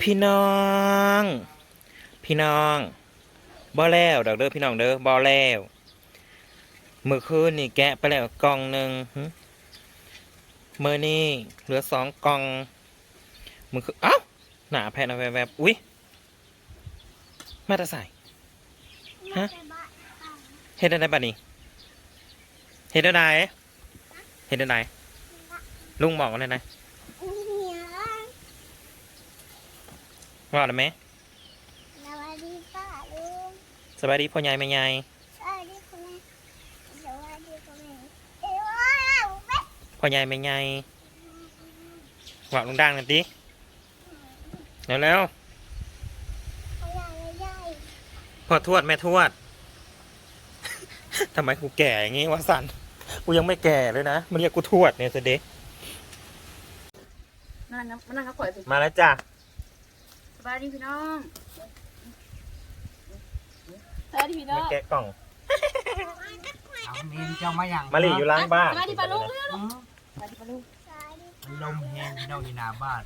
พี่น้อง พี่น้องบ่แล้วดอกเด้อพี่น้องเด้อบ่แล้วเมื่อคืนนี่แกะไปแล้วกล่องหนึ่งหึมื่อนี้เหลือสองกล่องเมื่อคือเอ้าหนาแผ่นเอาแวบๆอุ้ยมาตะใส่ฮะเฮ็ดได้บัดนี้เฮ็ดได้เฮ็ดได้ลุงบอกกันเลยนะ ว่าได้ไหมสวัสดีป้าลุงสบายดีพ่อใหญ่แม่ใหญ่สวัสดีคุณแม่สวัสดีคุณแม่เอ้ยว้าวแม่พ่อใหญ่แม่ใหญ่ว่าลุงดังหน่อยดิเร็วพ่อใหญ่ใหญ่ๆพ่อทวดแม่ทวดทำไมกูแก่อย่างงี้วะสันกูยังไม่แก่เลยนะมันเรียกกูทวดเนี่ยสเดะนั่งนะมานั่งกับข่อยสิมาแล้วจ้ะส บายดีพี่น้องสบายดีพี่น้อมางแกะกล่อง เอาเมนเจ้ามาอย่างมาหลีอยู่ล้างบ้านสบายดีปลาลูกเร็วอืมสบายดีปลาลูกสวัสดีมันลมแห้งพี่น้องอยู่หน้าบ้าน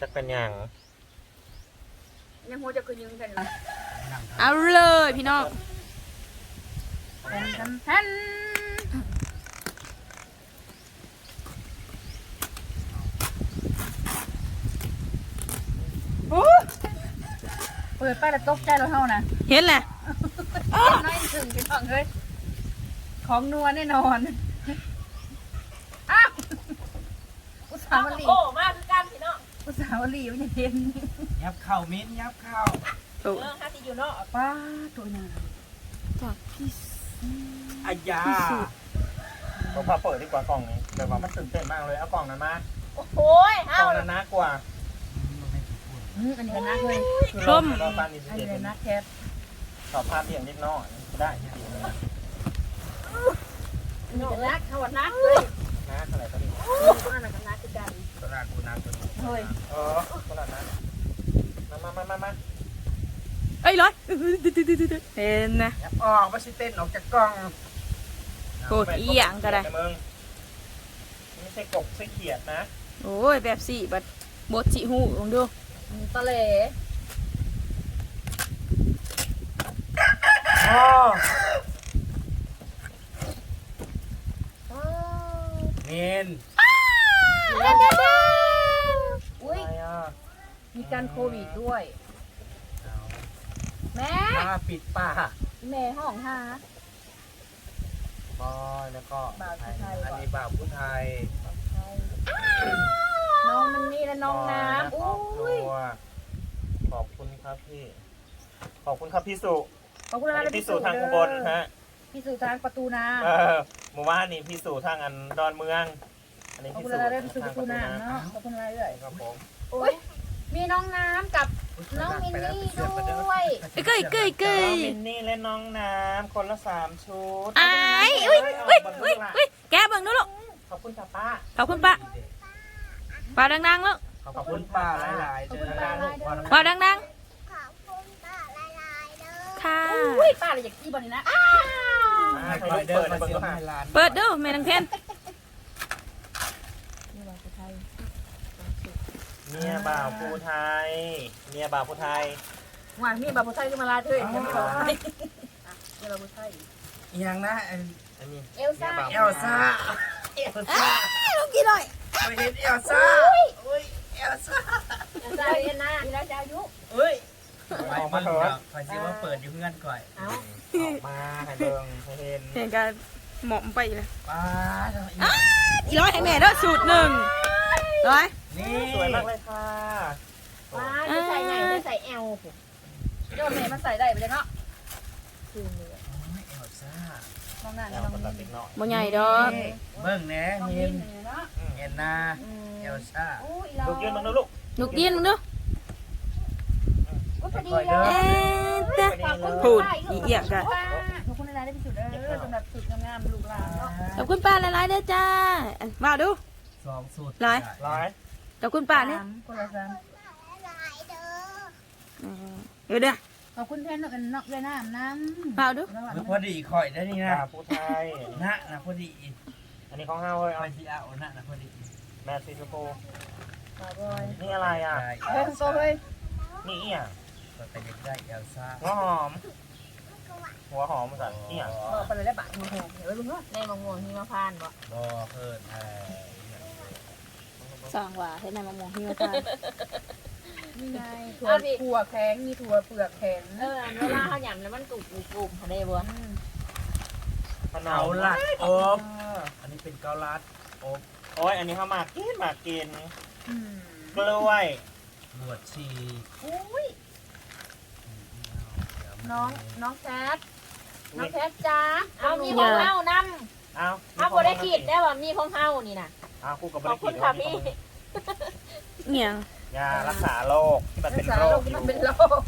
จักเป็นหยังยังหัวจะคืนยืนกันอยู่นั่งทเอาเลยพี่น้องแทนแทนแทนโอ้ เปิดไปแล้วตกใจเราเท่านะเห็นแหละน้อยถึงพี่น้องเลยของนัวแน่นอนอ้าวอุตส่าห์มาลีโอ้มาคือกันพี่น้องอุตส่าห์มาลีมันยังเย็นำยับเข้าเมนยับเข้าเออฮาสิอยู่เนาะป้าตัวหนาอายาผมพาเปิดดีกว่ากล่องนี้เดี๋ยวว่ามันตื่นเต้นมากเลยเอากล่องนั้นมาโอ้โหกเฮาล่องนั้นนะกว่า อืมอันนี้ก็นักเลยส้มเราบ้านนี้สิอันเด็นี้ดก็นักแคทสอบภาพเพียงนิดหน้อยได้จริงๆเลยอันนี้ก็นักเขาว่านักเลยนะอะไรก็ดีอันนั้นก็นักคือกันตลาดกูน้ำตัวนี้เฮ้ยเออขนาดนั้นมามามามามาเอ้ยร้อยเห็นนะยับออกมาสิเต้นออกจากกล้องโกรธอีหยังก็ได้แต่มึงไม่ใช่กบใช่เขียดนะ โอ้ยแบบสี่บัดบดจิหูลองดู ตะเหล่อ๋อเมนอุ้ย อะไรอะมีการโควิดด้วย แม่มาปิดปากแม่ห้องหา บอยแล้วก็บ่าวผู้ไทย อันนี้บ่าวผู้ไทย น้องมันนี่และน้องน้ำครอุ้อบครัยวขอบคุณครับพี่ ขอบคุณครับพี่สุขอบคุณอะไรพี่สุทางอุบลฮะพี่สุทางประตูน้เออหมู่บ้านนี่พี่สุทางอันดอนเมือง อันนี้ำขอบพี่คุณสุอะไรพี่สุปทางระตูน้ำเนาะขอบคุณอะไรเอ่ยครับผมโอ้ยมีน้องน้ำกับน้องมินนี่ด้วยเอ้ยเกยเกยเกน้ยองมินนี่และน้องน้ำคนละสามชุดไอ้ายอุ้ยอุ้ยอุ้ยอุ้ยแกเบิ่งดูลูกขอบคุณค่ะป้าขอบคุณป้า ป้าดังๆลูกขอบขอบคุคุณณป้าป้าหหลายลายๆขอบเจคุณอป้ากันหลายๆเด้อป้าดังขอบคุณป้าลายลายเด้อๆค่ะ อุ้ยป้าเลยอยากกี้บอลนี่นะๆให้ให้คอยเปิเดิดนในมาเบิ้งเสียดูค่ะให้ร้านเปิดดูแม่นังเทนนี่ว่าผู้ไทยเมียบ่าวผู้ไทย เมียบ่าวผู้ไทยหวานมีบาผู้ไทยขึ้นมาลาเธอยังไม่บอกให้นี่บาผู้ไทยอีหยังนะอันอันนี้เอลซ่าเอลซ่าเอลซ่าลูกกี่หน่อย ไปเห็นเอลซ่าอุ้ยเอลซ่าเอลซ่าเรียนนะมีแล้วจะอายุเฮ้ยไปเบิ่งดอกคอยซิว่าเปิดอยู่เพื่อนก่อนเอาออกมาให้เบิ่งให้เห็นเห็นกันหมอมไปเลยป้าทำไมอีร้อยให้แม่เด้อสูตรหนึ่งร้อยนี่สวยมากเลยค่ะว้าจะใส่ไงจะใส่แอลโดนเมย์มันใส่ได้ไปเลยเนาะคือเนื้อโอ้ยเอลซ่า น้องหน้าแล้น้วองก็ตัดมิตินดหน่อยบ่ใหญ่ดอกนี่เบิ่งแหน่น้องเห็มินนเนาะเห็นนาเอลซ่าอู้อีเราลูกยืนมึงดูลูกลูกยินมึงดูพอดีเอ๊ะจ้ะพูดอีเอี่ยกันขอบคุณอะไรได้พิสูจน์เด้อสำหรับสุดงามๆลูกหลานเนาะขอบคุณป้าหลายๆเด้อจ้าอะมาดูสองสูตรร้อยร้อยขอบคุณป้าเนี่ยคนละสามลายเด้อเออเด้อ ขอบคุณแทนนกนกเลยน้ำน้ำมาดูคือพอดีข่อยได้นี่นะบ่าวผู้ไทย นะนะพอดีอันนี้ของเฮาเฮ้ยคเอาอยสิเอานะนะพอดีแม่ซีซูโฟบาบอยนี่อะไรอะได้เฮ้ยโซ่เฮ้ยนี่เอี่ยก็เป็นเด็กได้เอลซ่าหัวหอม หัวหอมภาษาเอี่ยบอกไปเลยได้บาทหัวหอมเดี๋ยวลุงเนาะในมะม่วงที่มะพร้านบ่บอเพิ่นเอ่อสองว่าให้นายมะม่วงหิวทาน นี่ไงถั่วถั่วแข็งมีถั่วเปลือกแข็งเอออันเวลาเขาหยำแล้วมันกรุบกรุบกรุบเขาได้บ่ขนเกามลัดอบอ่าอันนี้เป็นเกาลัดอบโอ้ยอันนี้เขาหมากกินหมากกินอืมกล้วยบวชชีอุ้ยน้องน้องแคทน้องแคทจ้าเอามีของเฮานำเอาเอาบ่ได้คิดได้ว่ามีของเฮานี่น่ะเอาคู่กับขอบคุณค่ะพี่เนี่ย ยารักษาโรคที่มันรัเป็กนษาโรโรคคอที่ยู่มันเป็นโรค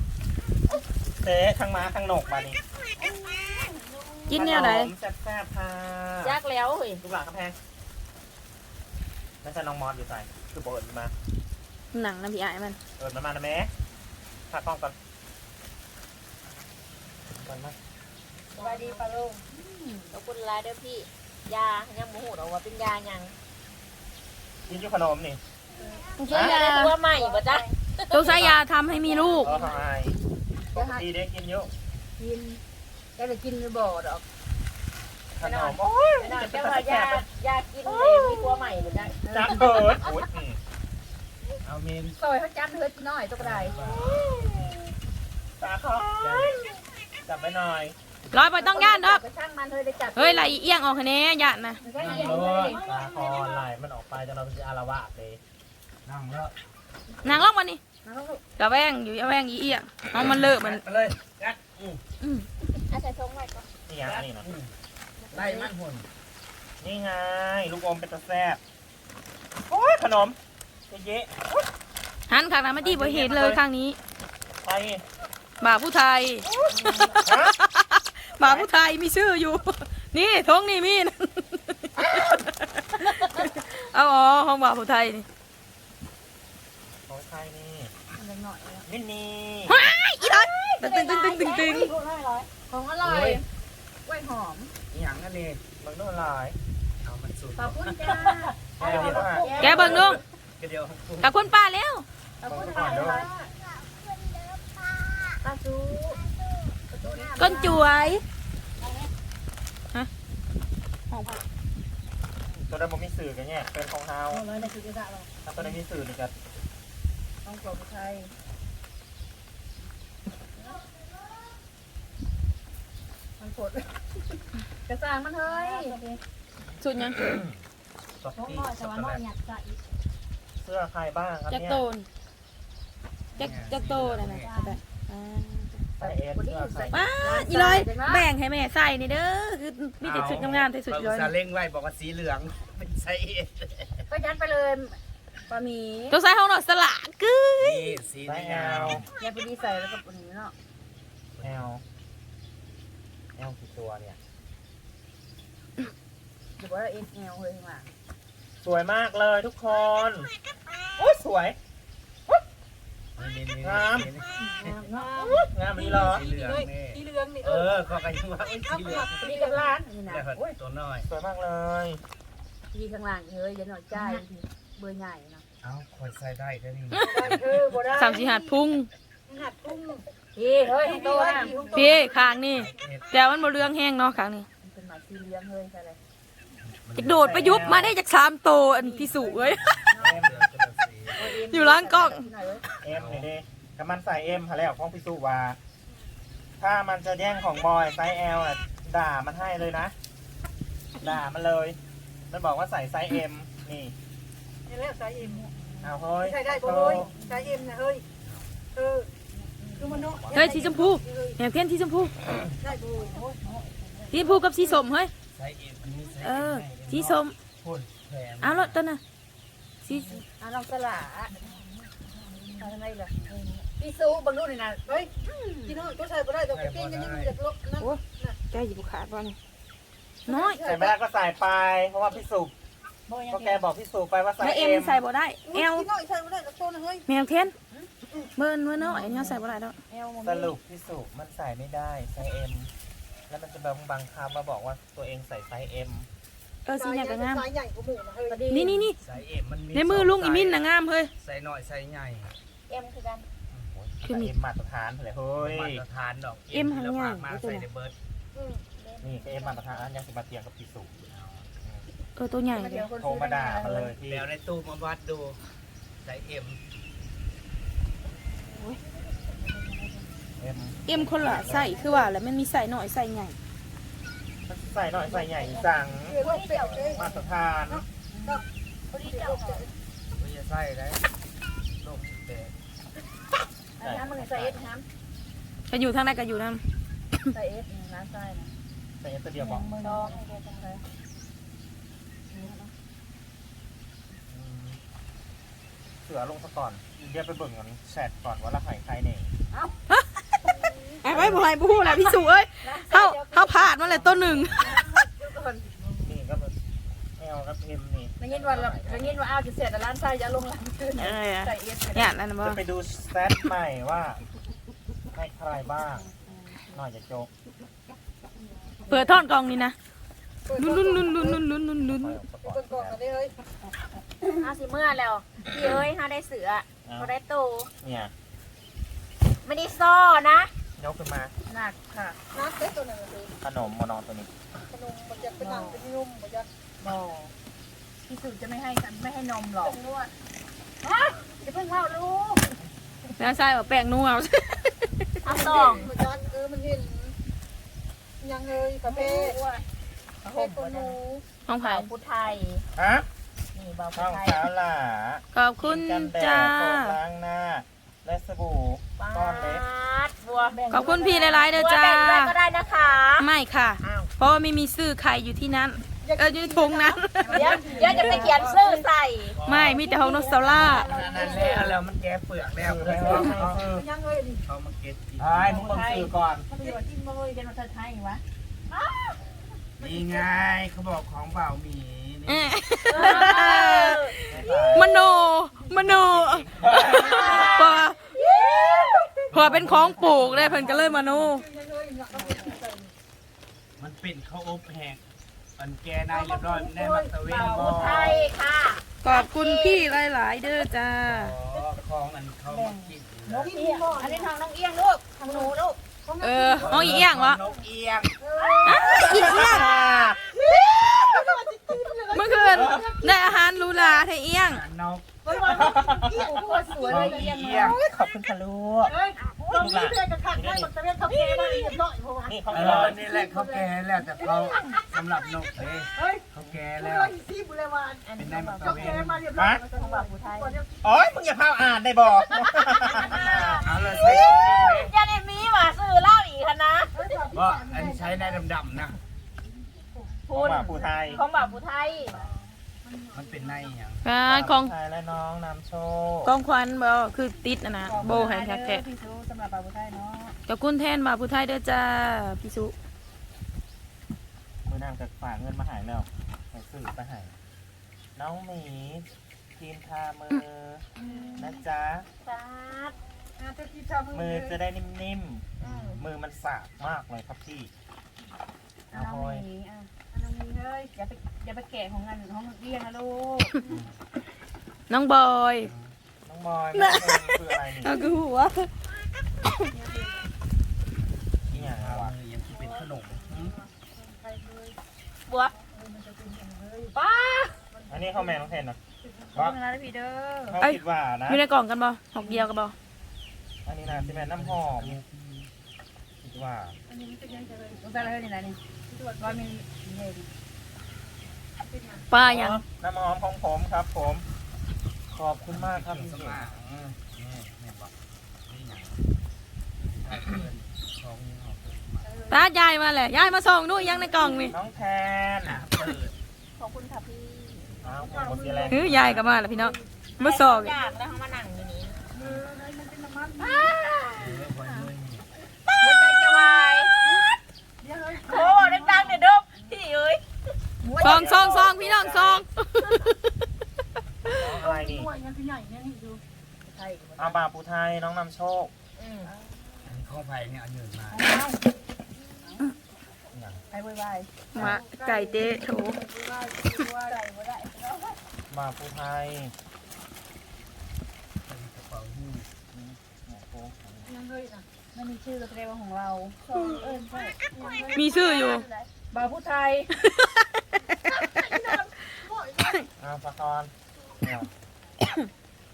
เจ๊ทั้งม้าทั้งหนกมานี่กินเนี่ยไหนขมแซ่บๆค่ะจักแล้วเฮ้ยลูกหลานกระแพงนั่นจะน้องมอสอยู่ใส่คือเปิดมา หนังนะพี่ไอ้ายมันเปิดมันมานะแม่ถ้ากล้องก่อนก่อนมาสวัสดีปาลุงขอบคุณหลายเด้อพี่ ยายังบ่ฮู้ดอกว่าเป็นยาหยังกินอยูขนมนี่ ใช้ยาตัวใหม่บ่จ๊ะจงใช้ยาทำให้มีลูกเออทำไมปกติเด็กกินเยอะกินแกจะกินหรือบ่ดอกขนมโอ้ยไม่น่าจะว่ายายากินเลยมีตัวใหม่บ่จ๊ะจับเบิร์ดอุ้ยเอาเมนซอยเขาจันเฮ้ยน้อยตัวกระไดตาคอยจับไปหน่อยร้อยไปต้องย่านดอกเฮ้ยไหลเอียงออกคะแนนย่านนะนั่งรถตาคอนไหลมันออกไปจนเราเป็นอารวาสเลย นั่งแล้วนางลอกมานี่กระแวงอยู่กระแวงอีเอียงน้องมันเลอะมันไปเลยยัดอืมอืมอาใส่ทงไว้ก่อนนี่ไงนี่นะไล่มันหุ่นนี่ไง ลูกอมเป็นตะแซ่บโอ้ยขนมเยอะหันข้างหน้ามาที่บ่เห็นเลยข้างนี้ๆไปบ่าวผู้ไทยฮะบ่าวผู้ไทยมีชื่ออยู่ นี่ทงนี่มีนะเอาอ๋อห้องบ่าวผู้ไทยนี่ของ ใครนี่หน่อยแล้วมินนี่อีร้อยตึงตึงตึงตึงตึงตึงของอร่อยกล้วยหอมอีหยังนั่นเองมันโดนลายเอามันสูตรขอบคุณจ้าแก้วนี่ป่ะแกเบิ่งดูก็เดียวกับคุณป้าแล้วขอบคุณค่ะตาจูก้นจวยตัวนั้นผมมีสื่อกันเนี่ยเป็นของเฮาเอาเลยในคือจะเราถ้าตัวนั้นมีสื่อนี่ก็ ต้องกลมไทยมันผดกระซางมันเฮ้ยสุดยังช็อปปี้ช็อกโกแลตเสื้อใครบ้างครับจักเนี่ยโตนจักจักโตนอะไรแบบอ่าใส่เอสเสื้อใครว้าอีร้อยแบ่งให้แม่ใส่นี่เด้อคือมีแต่ชุดงามๆแต่ชุดเราร้อยซาเล้งไว้บอกว่าสีเหลืองเป็นไซเอส ก็ยัดไปเลย ปลาหมีตัวใส่ห้องนอนสละกึ้ยนี่สีใส่นี่แองามลอย่าไปดีใส่แล้วกับอันนี้เนาะแอลแอลกี่ตัวเนี่ย หรือว่าเอ็นเอลเลยข้างหลังสวยมากเลยทุกคน โอ้ยสวยนี่นี่งามนี่งามนี้เหรอ สีเหลืองนี่สีเหลืองนี่เออก็กันว่าเอ้ยสีเหลืองดีกับร้านนี่นะเดี๋ยวตัวน้อย สวยมากเลยดีข้างหลังเฮ้ยอย่าหน่อยใจเบอร์ใหญ่เนาะ เอาคอยใส่ได้ได้นี่เออบ่ได้สามสี่หัดพุ่งหัดพุ่งพี่เฮ้ยโตนะพี่คางนี่ แต่มันบ่เรื่องแห้งเนาะคางนี่เป็นหมาสีเหลืองเฮ้ยใช่เลยจะโดดไปยุบมาได้จากสามโตอันพี่สุเอ้ยเอ็มอยู่ร้านกล้องเอ็มนี่ดิกับมันใส่เอ็มค่ะแล้วของพิสูว่า ถ้ามันจะแย่งของบอยไซส์แอลน่ะด่ามันให้เลยนะ ด่ามันเลย มันบอกว่าใส่ไซส์เอ็มนี่ นี่แหละสายเอ็มเอาเฮ้ยใช่ได้บ่เฮ้ยสายเอ็มนะเฮ้ยเออคือมันเนาะเฮ้ยสีชมพูแหนวเทียนสีชมพูได้บ่สีชมพูกับสีส้มเฮ้ยใส่เอ็มอันนี้ใส่เออสีส้มพ่นแผงเอาละตัวน่ะสีอะน้องสลาทำไมล่ะพี่ซูบังดูนี่นะเฮ้ยพี่น้องตัวใส่บ่ได้ตัวกระติ้งกันยังมันจะลบนะแกอยู่บุขาดบ่นี่น้อย ใส่ไม่ได้ก็ใส่ไป เพราะว่าพี่สุก็ แกบอกพี่สุไปว่าใส่แล้วเอ็เอ็มมใส่บ่ได้แอลพี่น้องใส่บ่ได้ตัวโตนะเฮ้ยแมวเทียนเบิ่นเบิ่นเนาะไอ้เนี่ยใส่บ่ได้ดอกเอลมันสรุปพี่สุมันใส่ไม่ได้ไซส์เอ็มแล้วมันจะบังบังคับมาบอกว่าตัวเองใส่ไซส์เอ็มเออสีเนี่ยก็งาม สายใหญ่กว่าหมูนะเฮ้ยนี่นี่นี่ใส่เอ็มมันมีในมือลุงอีมินน่ะงามเฮ้ย ใส่หน่อยใส่ใหญ่เอ็มคือกันคือมีเอ็มมาตรฐานเลยเฮ้ยมาตรฐานดอกเอ็มหางแล้วใหญ่ฝากมาใส่ในเบิร์ดนี่ก็เอ็มมาตรฐานยังสิมาเตียงกับพี่สุเออตัวใหญ่เลยโทรมาด่ามาเลยพี่แล้วในตู้มาวัดดูใส่เอ็มเอ็มเอ็มคนละใส่คือว่าแล้วมันมีใส่หน่อยใส่ใหญ่ใส่หน่อยใส่ใหญ่จังมาตรฐานไม่จะใส่ได้ลงแต่น้ำมันใส่เอ็ดน้ก็อยู่ทางใดก็อยู่นํำใส่เอ็ดน้ำใส่นะใส่เอ็มตัวเดียวบอก ดองเดียวกันเลย เสือลงซะก่อน เดี๋ยวไปเบิ่งกันแชทก่อนว่าละไข่ใครเนี่ยไอ้ไว้บ่ให้บ่ฮู้แหละพี่สุเอ้ยเฮาเฮาพลาดมาแล้วตัวหนึ่งนี่ก็แบบแอลกับเอ็มนี่ไม่ยินว่าไม่ยินว่าอ้าวจะเสร็จแต่ร้านใส่จะลงหลังขึ้นเออใส่เอ็ดเนี่ยนั่นน่ะบ่จะไปดูสแตทใหม่ว่าให้ใครบ้างหน่อยจะโจกเปิดท่อนกล่องนี่นะลุ้นลุ้นลุ้นลุ้นลุ้นลุ้นลุ้น ห้าสิเมื่อแล้วพี่เอ้ยห้าได้เสือเขาได้ตูเนี่ยไม่ได้ซ่อนะยกขึ้นมาหนักค่ะนักได้ตัวหนึ่งเลยขนมมอนอนตัวนี้ขนมมันจะเป็นหนังเป็นนุ่มมันจะบอกพี่สุจะไม่ให้ฉันไม่ให้นมหรอก เป็นนวดฮะจะเพิ่งเล่าลูกแล้ใช่แบบแป้งนัวเอาสองมันจะเออมันเห็นยังเลยกาแฟกาแฟตัวหนูของผาาพุทไทยฮะ นี่เบาพุข้าทวไทย สาวหล่าขอบคุณกันแดดจ้าโฟมล้างหน้า และสบู่ปาก้อนเล็กดบัวขอบคุณพี่หลายๆเด้อจ้าบัวแบ่งด้วยก็ได้นะคะ ไม่ค่ะ อ้าว เพราะว่าไม่มีซื้อไข่อยู่ที่นั้นเอออยู่ในถุงนั้น เดี๋ยวเดี๋ยวจะไปเขียนชื่อใส่ ไม่มีแต่ของนกซาร่า นั่นแล้วแล้วมันแก้เปลือกแล้วเลยเขาเขามาเก็ตกินไอ้มึงต้องซื้อก่อนประโยชน์ที่มือเป็นภาษาไทยวะ นี่ไงเขาบอกของเปล่าหมีนี่เอ๊ะไม่ขายมโน มโนพอพอเป็นของปลูกได้เพิ่นก็เลยมโน มันเป็นข้าวอบแห้งมันแกนายเรียบร้อยมันได้มาตะเวนเบาบพุอทไทยค่ะขอบคุณพี่หลาย ๆ เด้อจ้าของอันเขามากินนกเอี้ยงอันนี้ทางน้องเอี้ยงลูกทางหนูลูกเออเอาอีกอย่างวะนกเอี้ยงอีกอย่าง เมื่อคืนได้อาหารหรูหราไทยเอี้ยง นกเอี้ยงโคตรสวยเลยเอี้ยงเอี้ยงขอบคุณค่ะลูกลูกหลานนี่นี่เขาเอไม่รออนี่แหละเขาแก่แล้วแต่เขาสำหรับนกเฮ้ยเขาแก่แล้วเป็นนายมาตะเวนฮะของเบาพุไทยโอ้ยมึงอย่าพาอ่านได้บอกเอาเลยใช้ย่าได้มีหมาซื้อเหล้าอีกค่ะนะว่าอันใช้ในดำๆนะ คุณว่าผู้ไทย ของเบาพุทไทยมันเป็นในอย่างการของไทยและน้องนำโชคกองควันบ่คือติดนะนะโบให้แท้พี่ซูสำหรับเบาพุทไทยเนาะๆขอบคุณแทนบ่าวผู้ไทยเด้อจ้าพี่สุมือนางจะฝากเงินมาใหายแล้วไปซื้อไปใหายน้องหมีครีมทามือนะจ๊ะครับมือจะได้นิ่มๆ มือมันสากมากเลยครับพี่เอาน้องโอยมีอะน้องมี เฮ้ยอย่าไปอย่าไปแกะของงานของเอี้ยงนะลูกน้องบอยน้องบอยแม่เองคืออะไรนี่เอาคือหัวนี่อย่างเอาวะมือยังที่เป็นขนมบัวป้าอันนี้ข้าวแม่น้องเทนนะขอบคุณนะพี่เด้อเขาคิดว่านะอยู่ในกล่องกันบ่หอกเดียวกันบ่อันนี้นะที่แม่น้ำหอมคิดว่ารู้จักอะไรนี่นะนี่ ตรวจว่างนป้ายังน้ำหอมของผมครับ ผม ขอบคุณมากครับพี่ป้ายายมาเลยยายมาส่งนู่นยังในกล่องนี่น้องแทนขอบคุณค่ะพี่เฮ้ยยายก็มาแล้วพี่น้องมาส่งอยากลยมันเป็นน้ำมันป้าป้าจะวาย เอ้ยซองซองซองพี่น้องซองอะไรนี่อาบาปูไทยน้องนำโชคอืมอันนี้ข้อไผ่เนี่ยเอาเหนื่อยมานไปไวมาไก่เจ๊โถมาปูไทยกระเป๋าหิ้วๆไม่มีชื่อแสดงว่าของเรา มีชื่ออยู่ บ่าวผู้ไทยอ่าปะกอนเนี่ย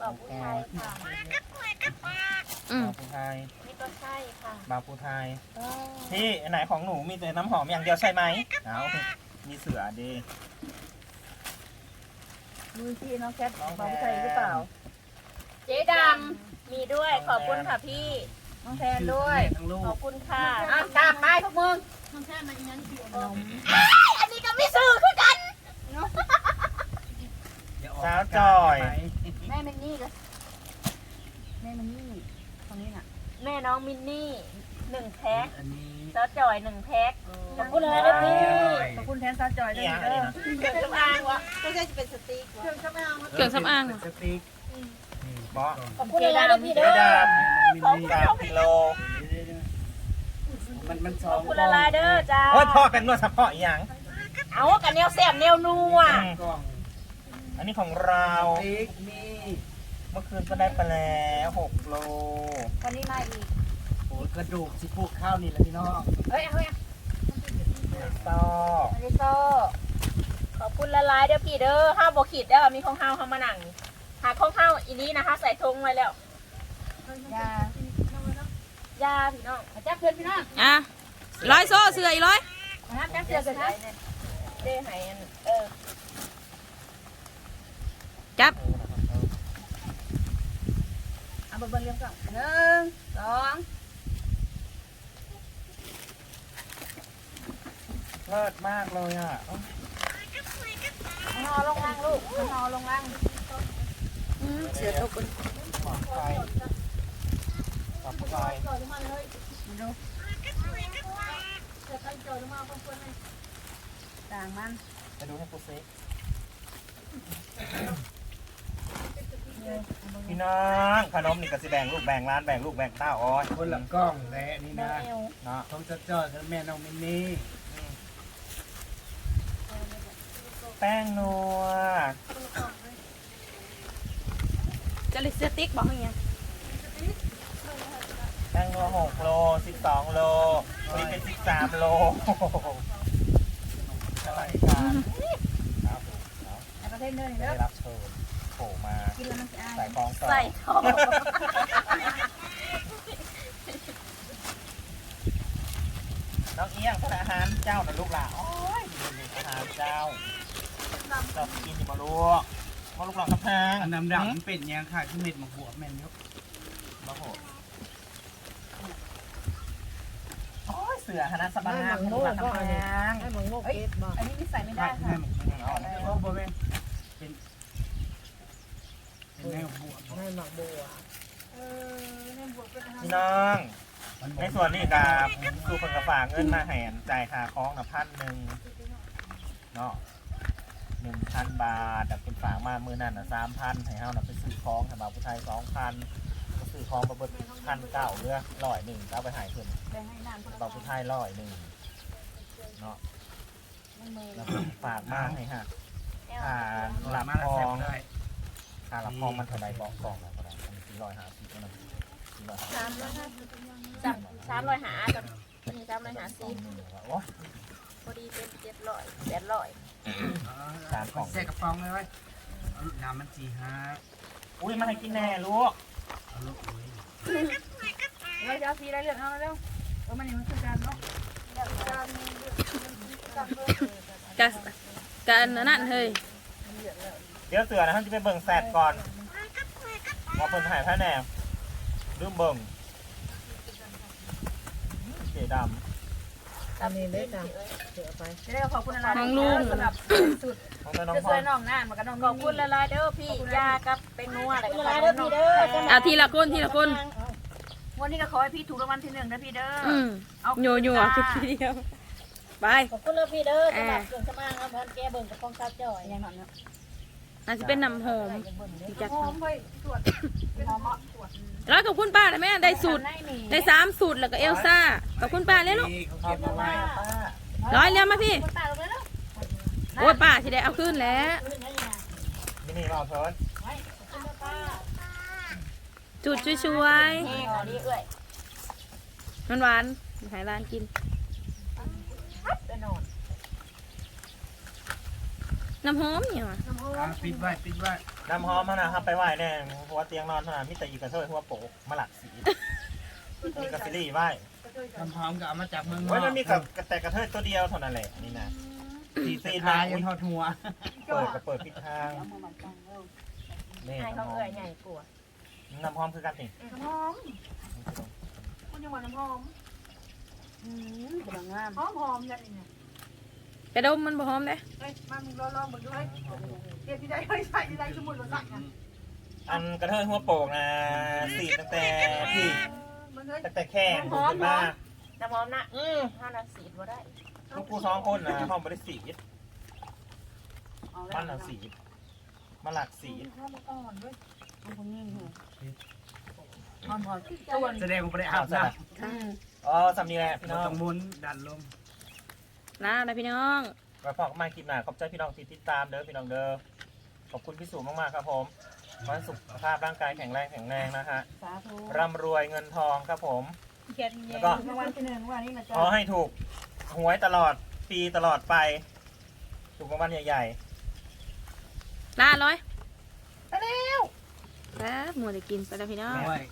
บอกผู้ชายค่ะอืม บาปูไทยนี่ก็ใช่ค่ะบาปูไทยพี่อันไหนของหนูมีแต่น้ำหอมอย่างเดียวใช่ไหมเอามีเสือดีดูที่น้องแคทบ่าวผู้ไทยหรือเปล่า เจ๊ดำมีด้วยขอบคุณค่ะพี่ น้องแทนด้วย ทั้งลูขอกบคุณค่ะอะตามไปพวกมึงอันนี้ก็ไม่ซื้อคือกันสาวจอย แม่มินนี่เลยแม่มินนี่ตรงนี้น่ะแม่น้องมินนี่หนึ่งแพ็คอันนี้ซอสจ่อยหนึ่งแพ็คขอบคุณเลยนะพี่ขอบคุณแทนซาจอยด้วนี่ยอะเด้อเครื่องสำอางวะไม่ใช่จะเป็นสติ๊กวะเครื่องสำอางเป็นสติ๊ก บอสขอบคุณเลยนะพี่เจ๊เด้อดำขอบคุณสามกิโล มันมันสอของบคุณละลายเด้อจ้าโอ้ยพอกันนวดเฉพาะอีหยังเอากันแนวแสบแนวนัวกล่องอันนี้ของเราสติ๊กนี่เมื่อคืนก็ได้ไปแล้วหกโล วันนี้มาอีกโอ้ยกระดูกสิปลูกข้าวนี่แหละพี่น้องเฮ้ยเฮ้ยต่อมาริโซ่ขอบคุณละลายเด้อพี่เด้อห้าบขีดเด้อมีของห้าวเข้ามานั่งหาของห้าวอีนี้นะคะ ใส่ทงไว้แล้วยายาพี่น้องมาจับเพื่อนพี่น้องอะร้อยโซ่เสืออีกร้อยนะครับจับเสือกันนะเด้ไหอันเออจับเอาเบิ่งเรียงก่อนหนึ่งสองเลิศมากเลยอะนอลงล่างลูกนอลงล่าง เสือตกปลอดภัยปลอดภัยต่างมันไปดูให้กูซิพี่น้องขนมนี่ก็สิแบ่งลูกแบ่งร้านแบ่งลูกแบ่งเต้าอ้อยคนละกล้องและนี่แมนะวเนาะต้องจะจอดกับแม่น้องมินนี่แป้งนัว จะเลยเสือติ๊กบอกอย่างเงี้ยแป้งนัวหกโลสิบสองโลวันนี้เป็นสิบสามโลอะไรกันครับผมเนาะแล้วก็เส้นเดินเด้ได้อรับเชิญโผล่มากินแล้วมันจะอายใส่ฟองต่อใส่ทองน้องเอี้ยงพระอาหารเจ้านะลูกหลานโอ้ยนี่อาหารเจ้าเจ้ากินอยู่มาลูก มาลูกหลานกระเพงอันดำดำมันเป็นยังค่ะคือเม็ดมะหัวแม่นยกมาโหโอ้ยเสือฮานาสบายลูกหลานกระเพงเฮ้ยอันนี้ไม่ใส่ไม่ได้แม่ค่ะหมกแม่เอาโอ้บ่แม่นเป็นเป็นแม่หัวบ่พี่น้องมันในส่วนนี้กับครูคนกระฝากเงินมาแห่นจ่ายค่าคล้องนะพันหนึ่งเนาะ หนึ่งพันบาทแต่เป็นฝากมามือนั่นนะสามพันให้เฮานะไปซื้อคล้องให้บ่าวผู้ชายสองพันก็ซื้อคล้องมาเบิดพันเก้าเรือร้อยหนึ่งก็เอาไปใหายเพิ่นแบ่งให้นานคนละบ่าวผู้ชายร้อยหนึ่งเนาะแล้วก็ฝากมาให้ฮะค่าหหลัลับบมาคแล้วลแซ่อบงได้ค่าหลับคลองมันเท่าใดบอกกล่องนะก็ได้สี่ร้อยห้าสิบก็นะสี่ร้อยห้าสิบสามร้อยห้าสิบสามสามร้อยหากับอันนี้สามร้อยหาสิบโอ้ยพอดีเป็นเจ็ดร้อยแปดร้อย สามกล่องแซ่กระป๋องเลยไว้เอาน้ำมันจีฮะอุ้ยมาให้กินแน่ลูกเอาลูกโอ้ยเราจะเอาสีอะไรเลือกเอาเร็วเออมันอยู่คือกันเนาะกะกะอันนั่นเฮ้ยเดี๋ยวเสือนะท่านจะไปเบิ่งแซดก่อนว่าเพิ่นถ่ายท่าแนวลืมเบิ่งเจดำ จะได้ขอบคุณอะไรน้องลุงสำหรับสุดำของแม่น้องจะพสรวยน้องหน้ามันก็น้องขอบคุณละลายเด้อพี่ยากับเป็นนัวอะไรกันละลายเด้อพี่เด้อเอาทีละคนทีละคน วันนี้ก็ขอให้พี่ถูกรางวัลที่หนึ่งนะพี่เด้ออืมเอาโยโย่เอาทีเดียวไป ขอบคุณเลยพี่เด้อสำหรับเครื่องสมางครับพันแกเบิ่งกับฟองซับจ่อยอย่างนั้นเนาะ อาจจะเป็นน้ำหอมที่จักหอมไปตรวจหอมเหมาะตรวจแล้วกับคุณป้าได้ไหมได้สูตรได้นี่ได้สามสูตรแล้วก็เอลซ่ากับคุณป้าเลยลูกนี่เขาขอเก็บบคุเอาณไว้มากป้าร้อยเรียกมาพี่คนตายลงไปแล้วโอ้ยป้าสิได้เอาขึ้นแล้วมินี่มาเอาเทิร์นจุดช่วยแห้งอันนี้เอ้ยๆมันหวานๆให้ร้านกินไปนอนน้ำหอมเนี่ยว่ะ อะปิดไว้ปิดไว้น้ำหอมมานะครับไปไหว้แน่หัวเตียงนอนเท่านั้นมิแต่อยู่กับเธอหัวโปกมาหลักสีมีกับซิลี่ไหว้น้ำหอมก็เอามาจากเมืองนอกไว้มันมีกับแต่กระเทยตัวเดียวเท่านั้นแหละนี่นะทีซีนทามายันทอดหัวเปิดก็เปิดพิดทางนี่ให้เขาน้ำหอเอ้ยมใหญ่กว่าน้ำหอมคือกันนี่น้ำหอมคุณยังว่าน้ำหอมอืมกำลังงามหอมหอมอย่างนี้เนี่ย กระดมมันบ่หอมเด้เฮ้ยมามึงรอรอมึงด้วยเดี๋ยวที่ได้เฮ้ยใส่ที่ได้สมุดมาสั่งอะอันกระเทยหัวโปกนะสีดตั้งแต่พี่มึงเฮ้ยตั้งแต่แข้งขึ้นมาน้ำหอมนะอืมห้านาสีบ่ได้ลูกกูสองคนนะห้องบริสีดเอาแล้วมันน่ะสีดมาหลักสีดหอมอ่อนด้วยเอาคนนี้หัวหอมหอมส่วนแสดงว่าไม่ได้อาบน้อืมอ๋อสำนีแหละำพี่เราน้องต้องหมุนดันลม ลานะพี่น้องไว้พอกันใหมาคลิปหน้าขอบใจพี่น้องที่ติดตามเด้อพี่น้องเด้อขอบคุณพี่สูมากๆครับผมขอให้สุขภาพร่างกายแข็งแรงแข็งแรงนะฮะสาธุร่ำรวยเงินทองครับผม เขียนแล้วก็ รางวัลที่หนึ่งวันนี้นะขจ๊ะอให้ถูกหวยตลอดปีตลอดไป ถูกรางวัลใหญ่ลาร้อยไปเร็วแล้วมัวแต่กินไปแล้วพี่น้องโอ้ย